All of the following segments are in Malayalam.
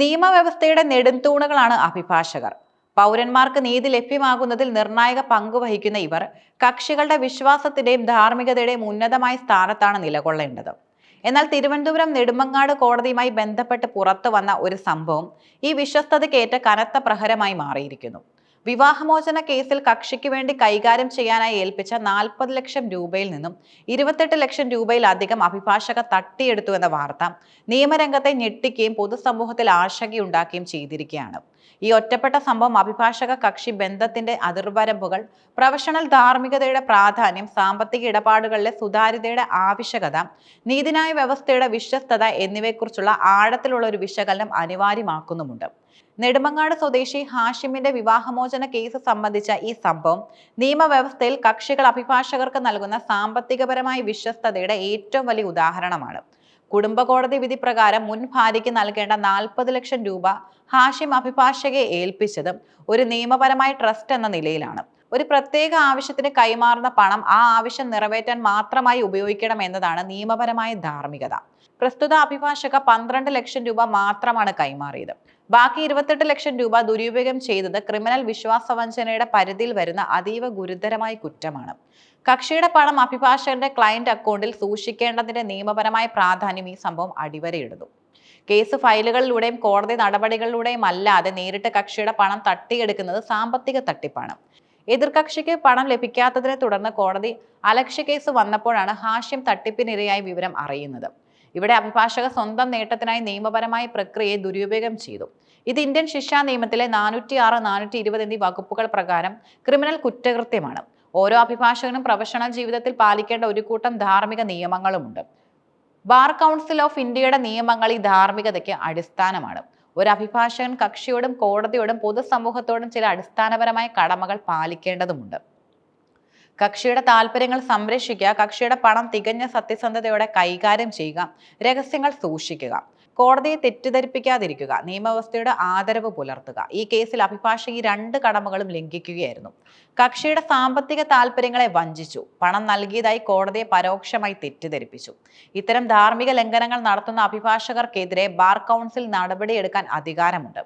നിയമവ്യവസ്ഥയുടെ നെടുംതൂണുകളാണ് അഭിഭാഷകർ. പൗരന്മാർക്ക് നീതി ലഭ്യമാകുന്നതിൽ നിർണായക പങ്കുവഹിക്കുന്ന ഇവർ കക്ഷികളുടെ വിശ്വാസത്തിന്റെയും ധാർമ്മികതയുടെയും ഉന്നതമായ സ്ഥാനത്താണ് നിലകൊള്ളേണ്ടത്. എന്നാൽ തിരുവനന്തപുരം നെടുമങ്ങാട് കോടതിയുമായി ബന്ധപ്പെട്ട് പുറത്തു വന്ന ഒരു സംഭവം ഈ വിശ്വസ്തതയ്ക്കേറ്റ കനത്ത പ്രഹരമായി മാറിയിരിക്കുന്നു. വിവാഹമോചന കേസിൽ കക്ഷിക്ക് വേണ്ടി കൈകാര്യം ചെയ്യാനായി ഏൽപ്പിച്ച നാൽപ്പത് ലക്ഷം രൂപയിൽ നിന്നും ഇരുപത്തെട്ട് ലക്ഷം രൂപയിലധികം അഭിഭാഷക തട്ടിയെടുത്തു എന്ന വാർത്ത നിയമരംഗത്തെ ഞെട്ടിക്കുകയും പൊതുസമൂഹത്തിൽ ആശങ്കയുണ്ടാക്കുകയും ചെയ്തിരിക്കുകയാണ്. ഈ ഒറ്റപ്പെട്ട സംഭവം അഭിഭാഷക കക്ഷി ബന്ധത്തിന്റെ അതിർവരമ്പുകൾ പ്രൊഫഷണൽ ധാർമ്മികതയുടെ പ്രാധാന്യം സാമ്പത്തിക ഇടപാടുകളിലെ സുതാര്യതയുടെ ആവശ്യകത നീതിന്യായ വ്യവസ്ഥയുടെ വിശ്വസ്തത എന്നിവയെക്കുറിച്ചുള്ള ആഴത്തിലുള്ള ഒരു വിശകലനം അനിവാര്യമാക്കുന്നുമുണ്ട്. നെടുമങ്ങാട് സ്വദേശി ഹാഷിമിന്റെ വിവാഹമോചന കേസ് സംബന്ധിച്ച ഈ സംഭവം നിയമവ്യവസ്ഥയിൽ കക്ഷികൾ അഭിഭാഷകർക്ക് നൽകുന്ന സാമ്പത്തികപരമായ വിശ്വസ്തതയുടെ ഏറ്റവും വലിയ ഉദാഹരണമാണ്. കുടുംബ കോടതി വിധി പ്രകാരം മുൻ ഭാര്യയ്ക്ക് നൽകേണ്ട നാൽപ്പത് ലക്ഷം രൂപ ഹാഷിം അഭിഭാഷകയെ ഏൽപ്പിച്ചതും ഒരു നിയമപരമായ ട്രസ്റ്റ് എന്ന നിലയിലാണ്. ഒരു പ്രത്യേക ആവശ്യത്തിന് കൈമാറുന്ന പണം ആ ആവശ്യം നിറവേറ്റാൻ മാത്രമായി ഉപയോഗിക്കണം എന്നതാണ് നിയമപരമായ ധാർമ്മികത. പ്രസ്തുത അഭിഭാഷക പന്ത്രണ്ട് ലക്ഷം രൂപ മാത്രമാണ് കൈമാറിയത്. ബാക്കി ഇരുപത്തെട്ട് ലക്ഷം രൂപ ദുരുപയോഗം ചെയ്തത് ക്രിമിനൽ വിശ്വാസവഞ്ചനയുടെ പരിധിയിൽ വരുന്ന അതീവ ഗുരുതരമായ കുറ്റമാണ്. കക്ഷിയുടെ പണം അഭിഭാഷകന്റെ ക്ലയന്റ് അക്കൗണ്ടിൽ സൂക്ഷിക്കേണ്ടതിന്റെ നിയമപരമായ പ്രാധാന്യം ഈ സംഭവം അടിവരയിടുന്നു. കേസ് ഫയലുകളിലൂടെയും കോടതി നടപടികളിലൂടെയും അല്ലാതെ നേരിട്ട് കക്ഷിയുടെ പണം തട്ടിയെടുക്കുന്നത് സാമ്പത്തിക തട്ടിപ്പാണ്. എതിർകക്ഷിക്ക് പണം ലഭിക്കാത്തതിനെ തുടർന്ന് കോടതി അലക്ഷ്യ കേസ് വന്നപ്പോഴാണ് ഹാഷ്യം തട്ടിപ്പിനിരയായി വിവരം അറിയുന്നത്. ഇവിടെ അഭിഭാഷക സ്വന്തം നേട്ടത്തിനായി നിയമപരമായ പ്രക്രിയയെ ദുരുപയോഗം ചെയ്തു. ഇത് ഇന്ത്യൻ ശിക്ഷാ നിയമത്തിലെ നാനൂറ്റി ആറ് നാനൂറ്റി ഇരുപത് എന്നീ വകുപ്പുകൾ പ്രകാരം ക്രിമിനൽ കുറ്റകൃത്യമാണ്. ഓരോ അഭിഭാഷകനും പ്രൊഫഷണൽ ജീവിതത്തിൽ പാലിക്കേണ്ട ഒരു കൂട്ടം ധാർമ്മിക നിയമങ്ങളുമുണ്ട്. ബാർ കൗൺസിൽ ഓഫ് ഇന്ത്യയുടെ നിയമങ്ങൾ ഈ ധാർമ്മികതയ്ക്ക് അടിസ്ഥാനമാണ്. ഒരു അഭിഭാഷകൻ കക്ഷിയോടും കോടതിയോടും പൊതുസമൂഹത്തോടും ചില അടിസ്ഥാനപരമായ കടമകൾ പാലിക്കേണ്ടതുണ്ട് കക്ഷിയുടെ താല്പര്യങ്ങൾ സംരക്ഷിക്കുക കക്ഷിയുടെ പണം തികഞ്ഞ സത്യസന്ധതയോടെ കൈകാര്യം ചെയ്യുക രഹസ്യങ്ങൾ സൂക്ഷിക്കുക. കോടതിയെ തെറ്റിദ്ധരിപ്പിക്കാതിരിക്കുക നിയമവ്യവസ്ഥയുടെ ആദരവ് പുലർത്തുക. ഈ കേസിൽ അഭിഭാഷക ഈ രണ്ട് കടമകളും ലംഘിക്കുകയായിരുന്നു. കക്ഷിയുടെ സാമ്പത്തിക താല്പര്യങ്ങളെ വഞ്ചിച്ചു. പണം നൽകിയതായി കോടതിയെ പരോക്ഷമായി തെറ്റിദ്ധരിപ്പിച്ചു. ഇത്തരം ധാർമ്മിക ലംഘനങ്ങൾ നടത്തുന്ന അഭിഭാഷകർക്കെതിരെ ബാർ കൗൺസിൽ നടപടിയെടുക്കാൻ അധികാരമുണ്ട്.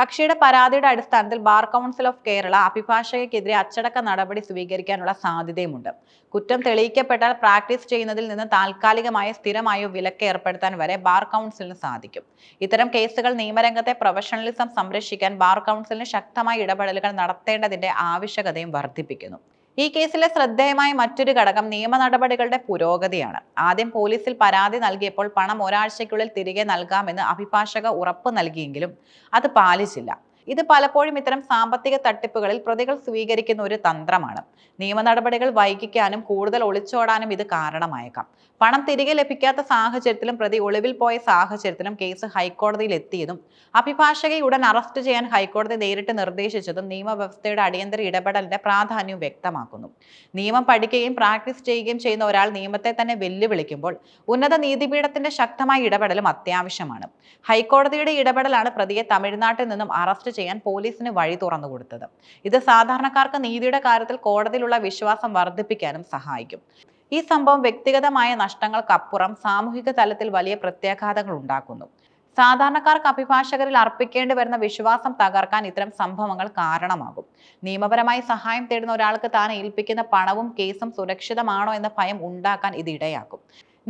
കക്ഷിയുടെ പരാതിയുടെ അടിസ്ഥാനത്തിൽ ബാർ കൗൺസിൽ ഓഫ് കേരള അഭിഭാഷകയ്ക്കെതിരെ അച്ചടക്ക നടപടി സ്വീകരിക്കാനുള്ള സാധ്യതയുമുണ്ട്. കുറ്റം തെളിയിക്കപ്പെട്ടാൽ പ്രാക്ടീസ് ചെയ്യുന്നതിൽ നിന്ന് താൽക്കാലികമായ സ്ഥിരമായോ വിലക്ക് ഏർപ്പെടുത്താൻ വരെ ബാർ കൗൺസിലിന് സാധിക്കും. ഇത്തരം കേസുകൾ നിയമരംഗത്തെ പ്രൊഫഷണലിസം സംരക്ഷിക്കാൻ ബാർ കൗൺസിലിന് ശക്തമായ ഇടപെടലുകൾ നടത്തേണ്ടതിന്റെ ആവശ്യകതയും വർദ്ധിപ്പിക്കുന്നു. ഈ കേസിലെ ശ്രദ്ധേയമായ മറ്റൊരു ഘടകം നിയമ നടപടികളുടെ പുരോഗതിയാണ്. ആദ്യം പോലീസിൽ പരാതി നൽകിയപ്പോൾ പണം ഒരാഴ്ചയ്ക്കുള്ളിൽ തിരികെ നൽകാമെന്ന് അഭിഭാഷക ഉറപ്പ് നൽകിയെങ്കിലും അത് പാലിച്ചില്ല. ഇത് പലപ്പോഴും ഇത്തരം സാമ്പത്തിക തട്ടിപ്പുകളിൽ പ്രതികൾ സ്വീകരിക്കുന്ന ഒരു തന്ത്രമാണ്. നിയമ നടപടികൾ വൈകിക്കാനും കൂടുതൽ ഒളിച്ചോടാനും ഇത് കാരണമായേക്കാം. പണം തിരികെ ലഭിക്കാത്ത സാഹചര്യത്തിലും പ്രതി ഒളിവിൽ പോയ സാഹചര്യത്തിലും കേസ് ഹൈക്കോടതിയിൽ എത്തിയതും അഭിഭാഷകയെ ഉടൻ അറസ്റ്റ് ചെയ്യാൻ ഹൈക്കോടതി നേരിട്ട് നിർദ്ദേശിച്ചതും നിയമവ്യവസ്ഥയുടെ അടിയന്തര ഇടപെടലിന്റെ പ്രാധാന്യം വ്യക്തമാക്കുന്നു. നിയമം പഠിക്കുകയും പ്രാക്ടീസ് ചെയ്യുകയും ചെയ്യുന്ന ഒരാൾ നിയമത്തെ തന്നെ വെല്ലുവിളിക്കുമ്പോൾ ഉന്നത നീതിപീഠത്തിന്റെ ശക്തമായ ഇടപെടലും അത്യാവശ്യമാണ്. ഹൈക്കോടതിയുടെ ഇടപെടലാണ് പ്രതിയെ തമിഴ്നാട്ടിൽ നിന്നും അറസ്റ്റ് ചെയ്യാൻ പോലീസിന് വഴി തുറന്നു കൊടുത്തത്. ഇത് സാധാരണക്കാർക്ക് നീതിയുടെ കാര്യത്തിൽ കോടതിയിലുള്ള വിശ്വാസം വർദ്ധിപ്പിക്കാനും സഹായിക്കും. ഈ സംഭവം വ്യക്തിഗതമായ നഷ്ടങ്ങൾക്കപ്പുറം സാമൂഹിക തലത്തിൽ വലിയ പ്രത്യാഘാതങ്ങൾ ഉണ്ടാക്കുന്നു. സാധാരണക്കാർക്ക് അഭിഭാഷകരിൽ അർപ്പിക്കേണ്ടി വരുന്ന വിശ്വാസം തകർക്കാൻ ഇത്തരം സംഭവങ്ങൾ കാരണമാകും. നിയമപരമായി സഹായം തേടുന്ന ഒരാൾക്ക് താൻ ഏൽപ്പിക്കുന്ന പണവും കേസും സുരക്ഷിതമാണോ എന്ന ഭയം ഉണ്ടാക്കാൻ ഇത് ഇടയാക്കും.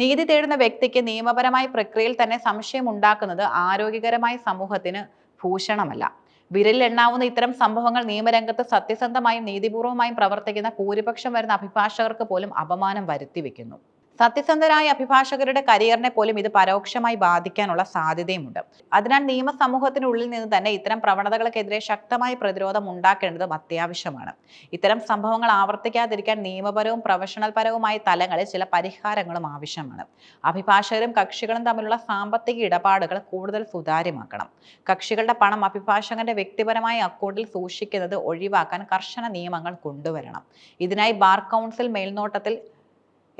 നീതി തേടുന്ന വ്യക്തിക്ക് നിയമപരമായ പ്രക്രിയയിൽ തന്നെ സംശയം ഉണ്ടാക്കുന്നത് ആരോഗ്യകരമായ സമൂഹത്തിന് ഭൂഷണമല്ല. വിരലിൽ എണ്ണാവുന്ന ഇത്തരം സംഭവങ്ങൾ നിയമരംഗത്ത് സത്യസന്ധമായും നീതിപൂർവമായും പ്രവർത്തിക്കുന്ന ഭൂരിപക്ഷം വരുന്ന അഭിഭാഷകർക്ക് പോലും അപമാനം വരുത്തിവെക്കുന്നു സത്യസന്ധരായ അഭിഭാഷകരുടെ കരിയറിനെ പോലും ഇത് പരോക്ഷമായി ബാധിക്കാനുള്ള സാധ്യതയുമുണ്ട്. അതിനാൽ നിയമ സമൂഹത്തിനുള്ളിൽ നിന്ന് തന്നെ ഇത്തരം പ്രവണതകൾക്കെതിരെ ശക്തമായ പ്രതിരോധം ഉണ്ടാക്കേണ്ടതും അത്യാവശ്യമാണ്. ഇത്തരം സംഭവങ്ങൾ ആവർത്തിക്കാതിരിക്കാൻ നിയമപരവും പ്രൊഫഷണൽ പരവുമായ തലങ്ങളിൽ ചില പരിഹാരങ്ങളും ആവശ്യമാണ്. അഭിഭാഷകരും കക്ഷികളും തമ്മിലുള്ള സാമ്പത്തിക ഇടപാടുകൾ കൂടുതൽ സുതാര്യമാക്കണം. കക്ഷികളുടെ പണം അഭിഭാഷകന്റെ വ്യക്തിപരമായ അക്കൗണ്ടിൽ സൂക്ഷിക്കുന്നത് ഒഴിവാക്കാൻ കർശന നിയമങ്ങൾ കൊണ്ടുവരണം. ഇതിനായി ബാർ കൗൺസിൽ മേൽനോട്ടത്തിൽ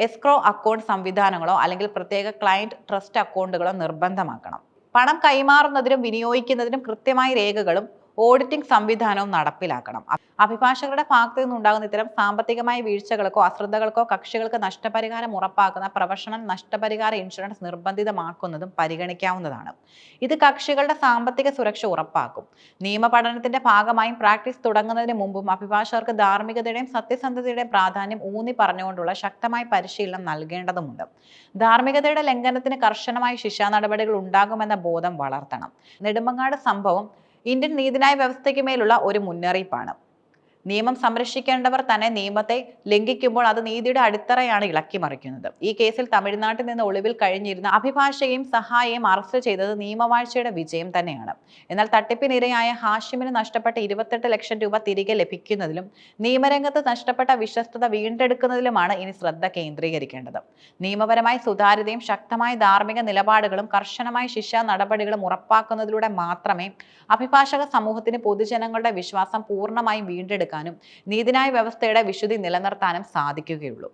എസ്ക്രോ അക്കൗണ്ട് സംവിധാനങ്ങളോ അല്ലെങ്കിൽ പ്രത്യേക ക്ലയന്റ് ട്രസ്റ്റ് അക്കൗണ്ടുകളോ നിർബന്ധമാക്കണം. പണം കൈമാറുന്നതിനും വിനിയോഗിക്കുന്നതിനും കൃത്യമായ രേഖകളും ഓഡിറ്റിംഗ് സംവിധാനവും നടപ്പിലാക്കണം. അഭിഭാഷകരുടെ ഭാഗത്തു നിന്നുണ്ടാകുന്ന ഇത്തരം സാമ്പത്തികമായ വീഴ്ചകൾക്കോ അശ്രദ്ധകൾക്കോ കക്ഷികൾക്ക് നഷ്ടപരിഹാരം ഉറപ്പാക്കുന്ന പ്രൊഫഷണൽ നഷ്ടപരിഹാര ഇൻഷുറൻസ് നിർബന്ധിതമാക്കുന്നതും പരിഗണിക്കാവുന്നതാണ്. ഇത് കക്ഷികളുടെ സാമ്പത്തിക സുരക്ഷ ഉറപ്പാക്കും. നിയമപഠനത്തിന്റെ ഭാഗമായും പ്രാക്ടീസ് തുടങ്ങുന്നതിന് മുമ്പും അഭിഭാഷകർക്ക് ധാർമ്മികതയുടെയും സത്യസന്ധതയുടെയും പ്രാധാന്യം ഊന്നി പറഞ്ഞുകൊണ്ടുള്ള ശക്തമായ പരിശീലനം നൽകേണ്ടതുണ്ട് ധാർമ്മികതയുടെ ലംഘനത്തിന് കർശനമായ ശിക്ഷാ നടപടികൾ ഉണ്ടാകുമെന്ന ബോധം വളർത്തണം. നെടുമങ്ങാട് സംഭവം ഇന്ത്യൻ നീതിന്യായ വ്യവസ്ഥയ്ക്ക് മേലുള്ള ഒരു മുന്നറിയിപ്പാണ്. നിയമം സംരക്ഷിക്കേണ്ടവർ തന്നെ നിയമത്തെ ലംഘിക്കുമ്പോൾ അത് നീതിയുടെ അടിത്തറയാണ് ഇളക്കിമറിക്കുന്നത് ഈ കേസിൽ തമിഴ്നാട്ടിൽ നിന്ന് ഒളിവിൽ കഴിഞ്ഞിരുന്ന അഭിഭാഷകയും സഹായിയും അറസ്റ്റ് ചെയ്തത് നിയമവാഴ്ചയുടെ വിജയം തന്നെയാണ്. എന്നാൽ തട്ടിപ്പിനിരയായ ഹാഷിമിന് നഷ്ടപ്പെട്ട ഇരുപത്തെട്ട് ലക്ഷം രൂപ തിരികെ ലഭിക്കുന്നതിലും നിയമരംഗത്ത് നഷ്ടപ്പെട്ട വിശ്വസ്തത വീണ്ടെടുക്കുന്നതിലുമാണ് ഇനി ശ്രദ്ധ കേന്ദ്രീകരിക്കേണ്ടത്. നിയമപരമായ സുതാര്യതയും ശക്തമായ ധാർമ്മിക നിലപാടുകളും കർശനമായ ശിക്ഷാ നടപടികളും ഉറപ്പാക്കുന്നതിലൂടെ മാത്രമേ അഭിഭാഷക സമൂഹത്തിന് പൊതുജനങ്ങളുടെ വിശ്വാസം പൂർണമായും വീണ്ടെടുക്കാനും നീതിന്യായ വ്യവസ്ഥയുടെ വിശുദ്ധി നിലനിർത്താനും സാധിക്കുകയുള്ളൂ.